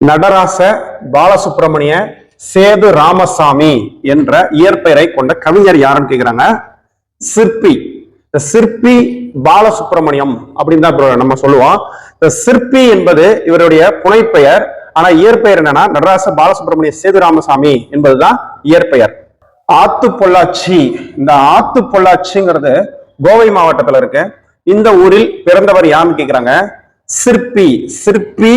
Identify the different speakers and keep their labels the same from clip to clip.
Speaker 1: நடராச பாலசுப்ரமணிய சேது ராமசாமி என்ற இயற்பெயரை கொண்ட கவிஞர் யாருன்னு கேக்குறாங்க? சிற்பி. இந்த சிற்பி பாலசுப்ரமணியம் அப்படின்னு தான் நம்ம சொல்லுவோம். இந்த சிற்பி என்பது இவருடைய புனைப்பெயர். ஆனா இயற்பெயர் என்னன்னா நடராச பாலசுப்ரமணிய சேது ராமசாமி என்பதுதான் இயற்பெயர். ஆத்து பொள்ளாச்சி இந்த ஆத்து பொள்ளாச்சிங்கிறது கோவை மாவட்டத்துல இருக்கு. இந்த ஊரில் பிறந்தவர் யாருன்னு கேக்குறாங்க? சிற்பி. சிற்பி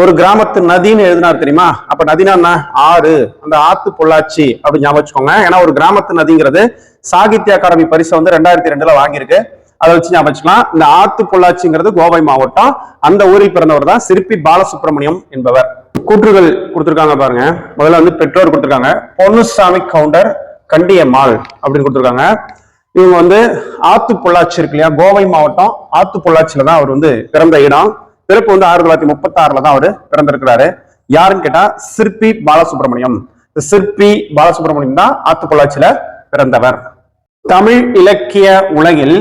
Speaker 1: ஒரு கிராமத்து நதின்னு எழுதினார் தெரியுமா? அப்ப நதினா என்ன? ஆறு. அந்த ஆத்து பொள்ளாச்சி அப்படின்னு ஞாபகம் வச்சுக்கோங்க. ஏன்னா ஒரு கிராமத்து நதிங்கிறது சாகித்ய அகாடமி பரிசை வந்து ரெண்டாயிரத்தி ரெண்டுல வாங்கியிருக்கு. அதை வச்சு ஞாபகம் வச்சுக்கலாம். இந்த ஆத்து பொள்ளாச்சிங்கிறது கோவை மாவட்டம். அந்த ஊரில் பிறந்தவர் தான் சிற்பி பாலசுப்ரமணியம் என்பவர். கூற்றுகள் கொடுத்துருக்காங்க பாருங்க. முதல்ல வந்து பெற்றோர் கொடுத்துருக்காங்க. பொன்னுசாமி கவுண்டர் கண்டியம்மாள் அப்படின்னு கொடுத்துருக்காங்க. இவங்க வந்து ஆத்து பொள்ளாச்சி இருக்கு இல்லையா? கோவை மாவட்டம் ஆத்து பொள்ளாச்சியில தான் அவர் வந்து பிறந்த இடம். பிறப்பு வந்து ஆயிரத்தி தொள்ளாயிரத்தி முப்பத்தி ஆறுல தான் அவர் பிறந்திருக்கிறாரு. யாருன்னு கேட்டா சிற்பி பாலசுப்ரமணியம். சிற்பி பாலசுப்ரமணியம் தான் ஆத்து பிறந்தவர். தமிழ் இலக்கிய உலகில்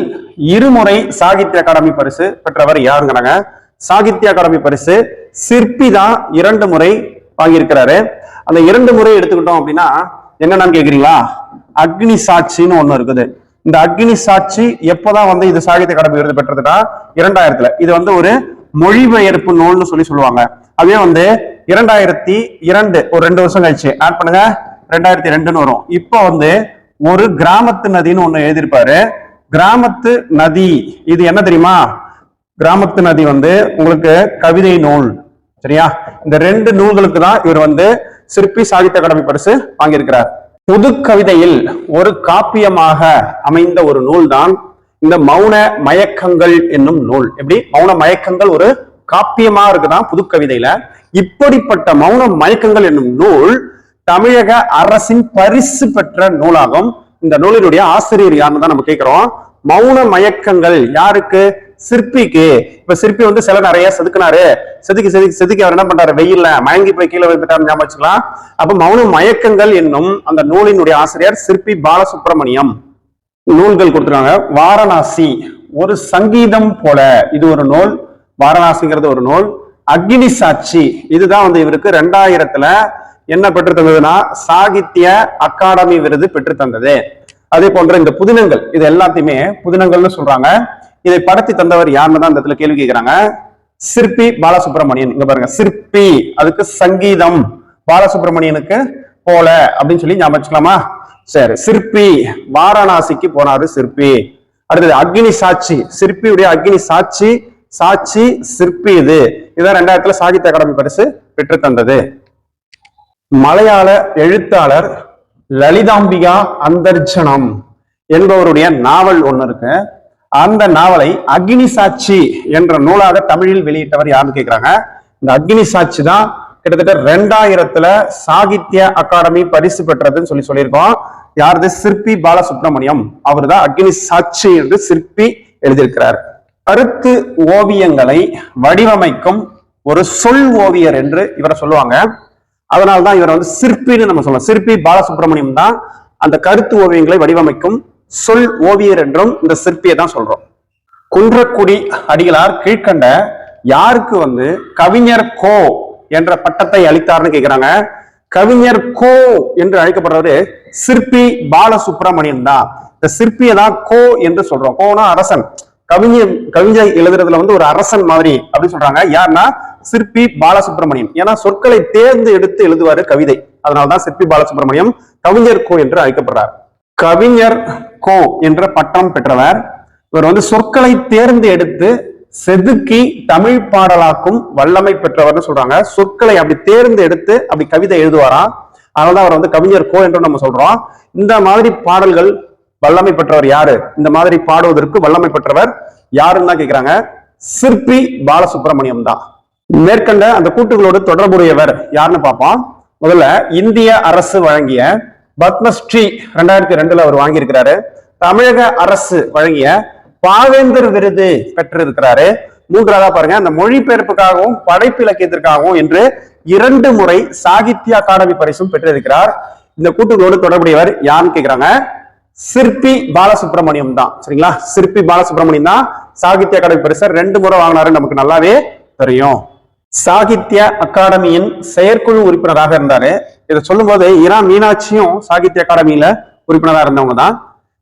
Speaker 1: இருமுறை சாகித்ய அகாடமி பரிசு பெற்றவர் யாருங்கிறாங்க? சாகித்ய அகாடமி பரிசு சிற்பி தான் இரண்டு முறை வாங்கியிருக்கிறாரு. அந்த இரண்டு முறை எடுத்துக்கிட்டோம் அப்படின்னா என்னன்னு கேக்குறீங்களா? அக்னி சாட்சின்னு ஒண்ணு இருக்குது. இந்த அக்னி சாட்சி எப்போதான் வந்து இது சாகித்ய அகாடமி விருது பெற்றதுன்னா இரண்டாயிரத்துல. இது வந்து ஒரு மொழிபெயர்ப்பு நூல்னு சொல்லி சொல்லுவாங்க. அதே வந்து இரண்டாயிரத்தி இரண்டு ஒரு ரெண்டு வருஷம் கழிச்சு. ஆட் பண்ணுங்க. ரெண்டாயிரத்தி ரெண்டுன்னு வரும். இப்போ வந்து ஒரு கிராமத்து நதின்னு ஒண்ணு எழுதியிருப்பாரு. கிராமத்து நதி இது என்ன தெரியுமா? கிராமத்து நதி வந்து உங்களுக்கு கவிதை நூல். சரியா? இந்த ரெண்டு நூல்களுக்கு தான் இவர் வந்து சிற்பி சாகித்ய அகாடமி பரிசு வாங்கியிருக்கிறார். புது கவிதையில் ஒரு காப்பியமாக அமைந்த ஒரு நூல் தான் இந்த மௌன மயக்கங்கள் என்னும் நூல். எப்படி? மௌன மயக்கங்கள் ஒரு காப்பியமா இருக்குதான் புது கவிதையில இப்படிப்பட்ட மௌன மயக்கங்கள் என்னும் நூல் தமிழக அரசின் பரிசு பெற்ற நூலாகும். இந்த நூலினுடைய ஆசிரியர் யாருன்னு தான் நம்ம கேட்கிறோம். மௌன மயக்கங்கள் யாருக்கு? சிற்பிக்கு. இப்ப சிற்பி வந்து சில நிறைய செதுக்குனாரு. செதுக்கி செதுக்கி செதுக்கி அவர் என்ன பண்றாரு? வெயில்ல மயங்கி போய் கீழே விழுந்துட்டாரு ஞாபகம் வச்சுக்கலாம். அப்ப மௌன மயக்கங்கள் என்னும் அந்த நூலினுடைய ஆசிரியர் சிற்பி பாலசுப்ரமணியம். நூல்கள் கொடுத்துருக்காங்க. வாரணாசி ஒரு சங்கீதம் போல. இது ஒரு நூல். வாரணாசிங்கிறது ஒரு நூல். அக்னி சாட்சி இதுதான் வந்து இவருக்கு ரெண்டாயிரத்துல என்ன பெற்று தந்ததுன்னா சாகித்ய அகாடமி விருது பெற்று தந்தது. அதே போன்ற இந்த புதினங்கள் இது எல்லாத்தையுமே புதினங்கள்னு சொல்றாங்க. இதை படத்தி தந்தவர் யாருன்னு தான் இந்த இடத்துல கேள்வி கேட்கிறாங்க. சிற்பி பாலசுப்ரமணியன். இங்க பாருங்க சிற்பி அதுக்கு சங்கீதம். பாலசுப்ரமணியனுக்கு போல அப்படின்னு சொல்லி ஞாபகம் வச்சுக்கலாமா? சரி சிற்பி வாரணாசிக்கு போனாரு சிற்பி. அடுத்தது அக்னி சாட்சி சிற்பியுடைய அக்னி சாட்சி சாட்சி சிற்பி இது. இதான் ரெண்டாயிரத்துல சாகித்ய அகாடமி பரிசு பெற்று தந்தது மலையாள எழுத்தாளர் லலிதாம்பிகா அந்தர்ஜனம் என்பவருடைய நாவல் ஒண்ணு இருக்கு. அந்த நாவலை அக்னி சாட்சி என்ற நூலாக தமிழில் வெளியிட்டவர் யாருன்னு கேட்கிறாங்க இந்த அக்னி சாட்சி தான் கிட்டத்தட்ட ரெண்டாயிரத்துல சாகித்ய அகாடமி பரிசு பெற்றதுன்னு சொல்லி சொல்லியிருக்கோம். யாரது? சிற்பி பாலசுப்ரமணியம். அவர் தான் அக்னி சாட்சி என்று சிற்பி எழுதியிருக்கிறார். கருத்து ஓவியங்களை வடிவமைக்கும் ஒரு சொல் ஓவியர் என்று இவரை சொல்லுவாங்க. அதனால்தான் தான் வந்து சிற்பின்னு நம்ம சொல்லலாம். சிற்பி பாலசுப்ரமணியம் தான் அந்த கருத்து ஓவியங்களை வடிவமைக்கும் சொல் ஓவியர் என்றும் இந்த சிற்பியை தான் சொல்றோம். குன்றக்குடி அடிகளார் கீழ்கண்ட யாருக்கு வந்து கவிஞர் கோ என்ற பட்டத்தை அளித்தார்னு கேக்குறாங்க. கவிஞர் கோ என்று அழைக்கப்படுறவரு சிற்பி பாலசுப்ரமணியன் தான். இந்த சிற்பியை தான் கோ என்று சொல்றோம். கோனா அரசன். கவிஞர் கவிஞர் எழுதுறதுல வந்து ஒரு அரசன் மாதிரி அப்படின்னு சொல்றாங்க. யாருன்னா சிற்பி பாலசுப்ரமணியம் ஏன்னா சொற்களை தேர்ந்து எடுத்து எழுதுவாரு கவிதை. அதனாலதான் சிற்பி பாலசுப்ரமணியம் கவிஞர் கோ என்று அழைக்கப்படுறார். கவிஞர் கோ என்ற பட்டம் பெற்றவர். இவர் வந்து சொற்களை தேர்ந்து எடுத்து செதுக்கி தமிழ் பாடலாக்கும் வல்லமை பெற்றவர்னு சொல்றாங்க. சொற்களை அப்படி தேர்ந்து எடுத்து அப்படி கவிதை எழுதுவாராம். அதனாலதான் அவர் வந்து கவிஞர் கோ என்று நம்ம சொல்றோம். இந்த மாதிரி பாடல்கள் வல்லமை பெற்றவர் யாரு? இந்த மாதிரி பாடுவதற்கு வல்லமை பெற்றவர் யாருன்னு தான் கேக்குறாங்க. சிற்பி பாலசுப்ரமணியம் தான். மேற்கண்ட அந்த கூட்டுகளோடு தொடர்புடையவர் யாருன்னு பார்ப்போம். முதல்ல இந்திய அரசு வழங்கிய பத்மஸ்ரீ ரெண்டாயிரத்தி ரெண்டுல அவர் வாங்கியிருக்கிறாரு. தமிழக அரசு வழங்கிய பாவேந்தர் விருது பெற்றிருக்கிறாரு. மூன்றாவதா பாருங்க அந்த மொழிபெயர்ப்புக்காகவும் படைப்பிலக்கியத்திற்காகவும் என்று இரண்டு முறை சாகித்ய அகாடமி பரிசும் பெற்றிருக்கிறார். இந்த கூட்டுகளோடு தொடர்புடையவர் யாருன்னு கேக்குறாங்க? சிற்பி பாலசுப்ரமணியம் தான். சரிங்களா? சிற்பி பாலசுப்ரமணியம் தான் சாகித்ய அகாடமி பரிசை ரெண்டு முறை வாங்கினாரு நமக்கு நல்லாவே தெரியும். சாகித்ய அகாடமியின் செயற்குழு உறுப்பினராக இருந்தாரு. இதை சொல்லும்போது இரா மீனாட்சியும் சாகித்ய அகாடமியில உறுப்பினராக இருந்தவங்க தான்.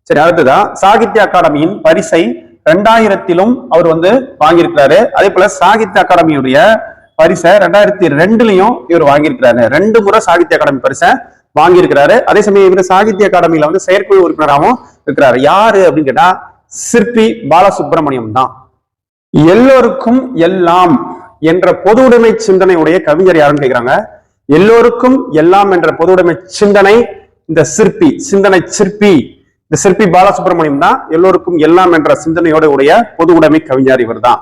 Speaker 1: சரி அடுத்ததா சாகித்ய அகாடமியின் பரிசை ரெண்டாயிரத்திலும் அவர் வந்து வாங்கியிருக்கிறாரு. அதே போல சாகித்ய அகாடமியுடைய பரிசை ரெண்டாயிரத்தி ரெண்டுலயும் இவர் வாங்கியிருக்கிறாரு. ரெண்டு முறை சாகித்ய அகாடமி பரிசை வாங்கியிருக்கிறாரு. அதே சமயம் இவர் சாகித்ய அகாடமியில வந்து செயற்குழு உறுப்பினராகவும் இருக்கிறாரு. யாரு அப்படின்னு கேட்டா சிற்பி பாலசுப்ரமணியம் தான். எல்லோருக்கும் எல்லாம் என்ற பொது உடைமை சிந்தனையுடைய கவிஞர் யாருன்னு கேட்கிறாங்க எல்லோருக்கும் எல்லாம் என்ற பொது உடைமை சிந்தனை இந்த சிற்பி சிந்தனை சிற்பி. இந்த சிற்பி பாலசுப்ரமணியம் தான் எல்லோருக்கும் எல்லாம் என்ற சிந்தனையோட உடைய பொது உடைமை கவிஞர் இவர் தான்.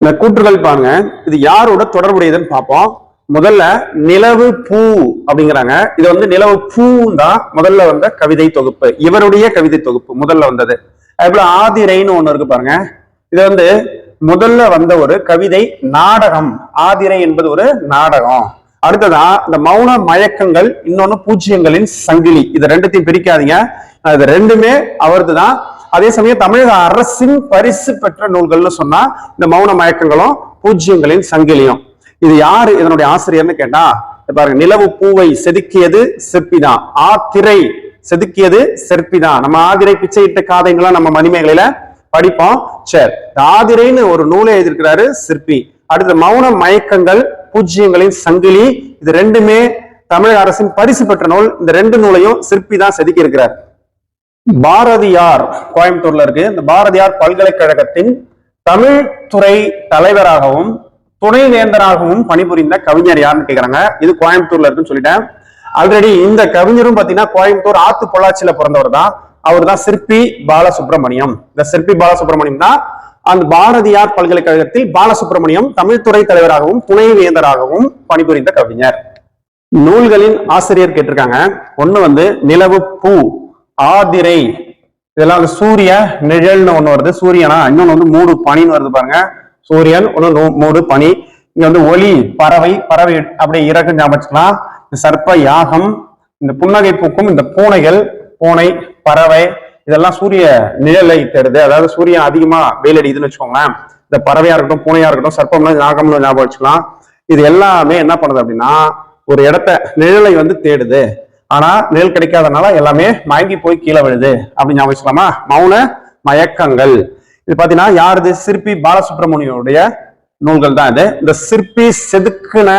Speaker 1: இந்த கூற்றுகள் பாருங்க. இது யாரோட தொடர்புடையதுன்னு பார்ப்போம். முதல்ல நிலவு பூ அப்படிங்கிறாங்க. இது வந்து நிலவு பூ தான் முதல்ல வந்த கவிதை தொகுப்பு. இவருடைய கவிதை தொகுப்பு முதல்ல வந்தது. அதே போல ஆதிரைன்னு ஒண்ணு இருக்கு பாருங்க. இது வந்து முதல்ல வந்த ஒரு கவிதை நாடகம். ஆதிரை என்பது ஒரு நாடகம். அடுத்ததா இந்த மௌன மயக்கங்கள் இன்னொன்னு பூஜ்ஜியங்களின் சங்கிலி. இது ரெண்டுத்தையும் பிரிக்காதீங்க. இது ரெண்டுமே அவரது தான் அதே சமயம் தமிழக அரசின் பரிசு பெற்ற நூல்கள்னு சொன்னா இந்த மௌன மயக்கங்களும் பூஜ்ஜியங்களின் சங்கிலியும். இது யாரு இதனுடைய ஆசிரியர்னு கேட்டா பாருங்க நிலவு பூவை செதுக்கியது சிற்பிதான் ஆத்திரை செதுக்கியது செற்பிதான் நம்ம ஆதிரை பிச்சையிட்ட காதைங்களாம் நம்ம மணிமேகலையில படிப்போம். சரி ஆதிரைன்னு ஒரு நூலை எழுதியிருக்கிறாரு சிற்பி. அடுத்த மௌன மயக்கங்கள் பூஜ்ஜியங்களின் சங்கிலி. இது ரெண்டுமே தமிழக அரசின் பரிசு பெற்ற நூல். இந்த ரெண்டு நூலையும் சிற்பி தான் செதுக்கி இருக்கிறார் பாரதியார் கோயம்புத்தூர்ல இருக்கு. இந்த பாரதியார் பல்கலைக்கழகத்தின் தமிழ் துறை தலைவராகவும் துணைவேந்தராகவும் பணிபுரிந்த கவிஞர் யாருன்னு கேக்குறாங்க. இது கோயம்புத்தூர்ல இருக்குன்னு சொல்லிட்டேன். ஆல்ரெடி இந்த கவிஞரும் பாத்தீங்கன்னா கோயம்புத்தூர் ஆத்து பொள்ளாச்சியில பிறந்தவர் தான். அவர் தான் சிற்பி பாலசுப்ரமணியம். இந்த சிற்பி பாலசுப்ரமணியம் தான் அந்த பாரதியார் பல்கலைக்கழகத்தில் பாலசுப்ரமணியம் தமிழ்துறை தலைவராகவும் துணைவேந்தராகவும் பணிபுரிந்த கவிஞர். நூல்களின் ஆசிரியர் கேட்டிருக்காங்க. ஒண்ணு வந்து நிலவு பூ ஆதிரை. இதெல்லாம் வந்து சூரிய நிழல்னு ஒண்ணு வருது. சூரியனா இன்னொன்னு வந்து மூடு பனின்னு வருது பாருங்க. சூரியன் ஒண்ணு மூடு பனி. இங்க வந்து ஒளி பறவை பறவை அப்படியே இறக்கு ஞாபகம் இந்த சர்ப்ப யாகம் இந்த புன்னகை பூக்கும் இந்த பூனைகள் பூனை பறவை இதெல்லாம் சூரிய நிழலை தேடுது. அதாவது சூரியன் அதிகமா வெயில் அடிக்குதுன்னு வச்சுக்கோங்களேன். இந்த பறவையா இருக்கட்டும் பூனையா இருக்கட்டும் சர்ப்பம்னு நாகம்னு ஞாபகம் வச்சுக்கலாம். இது எல்லாமே என்ன பண்ணுது அப்படின்னா ஒரு இடத்த நிழலை வந்து தேடுது. ஆனா நிழல் கிடைக்காதனால எல்லாமே மயங்கி போய் கீழே விழுது. அப்படின்னு ஞாபகம் வச்சுக்கலாமா? மௌன மயக்கங்கள். இது பாத்தீங்கன்னா யாருது சிற்பி பாலசுப்ரமணியனுடைய நூல்கள் தான் இது. இந்த சிற்பி செதுக்குன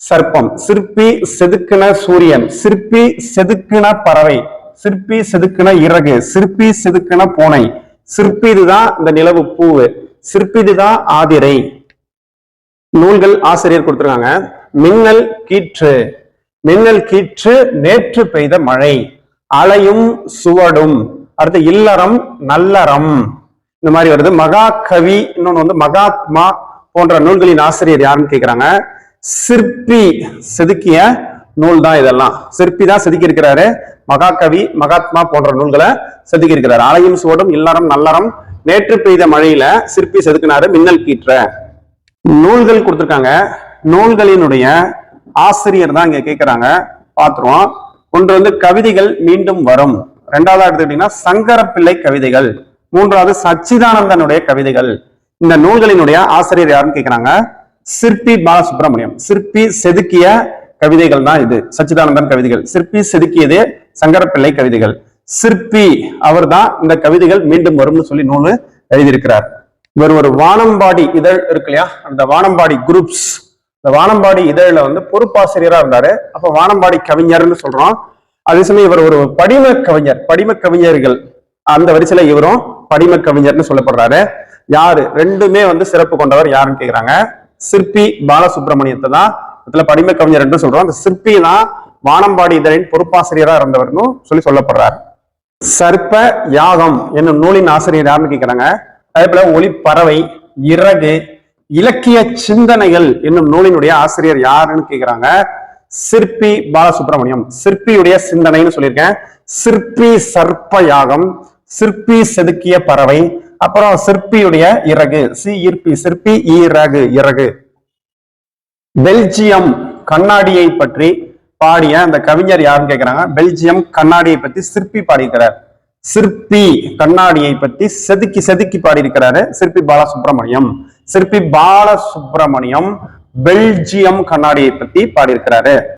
Speaker 1: சர்ப்பம் சிற்பி செதுக்குன சூரியன் சிற்பி செதுக்குன பறவை சிற்பி செதுக்குன இறகு சிற்பி செதுக்குன பூனை. சிற்பி இதுதான் இந்த நிலவு பூவு. சிற்பி இதுதான் ஆதிரை. நூல்கள் ஆசிரியர் கொடுத்துருக்காங்க. மின்னல் கீற்று. மின்னல் கீற்று நேற்று பெய்த மழை. அலையும் சுவடும். அடுத்து இல்லறம் நல்லறம். இந்த மாதிரி வருது. மகாகவி இன்னொன்னு வந்து மகாத்மா போன்ற நூல்களின் ஆசிரியர் யாருன்னு கேக்குறாங்க? சிற்பி செதுக்கிய நூல் தான் இதெல்லாம். சிற்பி தான் செதுக்கி இருக்கிறாரு மகாகவி மகாத்மா போன்ற நூல்களை செதுக்கி இருக்கிறாரு அலையும் சுவடும் இல்லறம் நல்லறம் நேற்று பெய்த மழையில சிற்பி செதுக்கினாரு மின்னல் கீற்ற. நூல்கள் கொடுத்துருக்காங்க. நூல்களினுடைய ஆசிரியர் தான் இங்க கேட்கிறாங்க பாத்துருவோம். ஒன்று வந்து கவிதைகள் மீண்டும் வரும். ரெண்டாவது எடுத்துக்கிட்டீங்கன்னா சங்கரப்பிள்ளை கவிதைகள். மூன்றாவது சச்சிதானந்தனுடைய கவிதைகள். இந்த நூல்களினுடைய ஆசிரியர் யாருன்னு கேட்கிறாங்க சிற்பி பாலசுப்ரமணியம். சிற்பி செதுக்கிய கவிதைகள் தான் இது. சச்சிதானந்தன் கவிதைகள். சிற்பி செதுக்கியதே சங்கரப்பிள்ளை கவிதைகள். சிற்பி அவர்தான் இந்த கவிதைகள் மீண்டும் வரும்னு சொல்லி நூல் எழுதியிருக்கிறார். இவர் ஒரு வானம்பாடி இதழ் இருக்கு இல்லையா? அந்த வானம்பாடி குரூப்ஸ். இந்த வானம்பாடி இதழில் வந்து பொறுப்பாசிரியரா இருந்தாரு. அப்ப வானம்பாடி கவிஞர்னு சொல்றோம். அதே சமயம் இவர் ஒரு படிம கவிஞர் படிம கவிஞர்கள். அந்த வரிசையில இவரும் படிம கவிஞர்னு சொல்லப்படுறாரு. யாரு? ரெண்டுமே வந்து சிறப்பு கொண்டவர் யாருன்னு கேக்குறாங்க? சிற்பி பாலசுப்ரமணியத்தை தான். இதுல படிம கவிஞர் என்று சொல்றோம். அந்த சிற்பி தான் வானம்பாடி இதழின் பொறுப்பாசிரியரா இருந்தவர்னு சொல்லி சொல்லப்படுறாரு. சர்ப்ப யாகம் என்னும் நூலின் ஆசிரியர் யாருன்னு கேக்குறாங்க? அதே போல ஒளிப்பறவை இறகு இலக்கிய சிந்தனைகள் என்னும் நூலினுடைய ஆசிரியர் யாருன்னு கேட்கிறாங்க சிற்பி பாலசுப்ரமணியம். சிற்பியுடைய சிந்தனைன்னு சொல்லியிருக்கேன். சிற்பி சர்ப்ப யாகம் சிற்பி செதுக்கிய பறவை அப்புறம் சிற்பியுடைய இறகு. சி ஈர்ப்பி சிற்பி ஈரகு இறகு. பெல்ஜியம் கண்ணாடியை பற்றி பாடிய அந்த கவிஞர் யாருன்னு கேட்கிறாங்க பெல்ஜியம் கண்ணாடியை பத்தி சிற்பி பாடியிருக்கிறார். சிற்பி கண்ணாடியை பத்தி செதுக்கி செதுக்கி பாடியிருக்கிறாரு சிற்பி பாலசுப்ரமணியம். சிற்பி பாலசுப்ரமணியம் பெல்ஜியம் கண்ணாடியை பத்தி பாடியிருக்கிறாரு.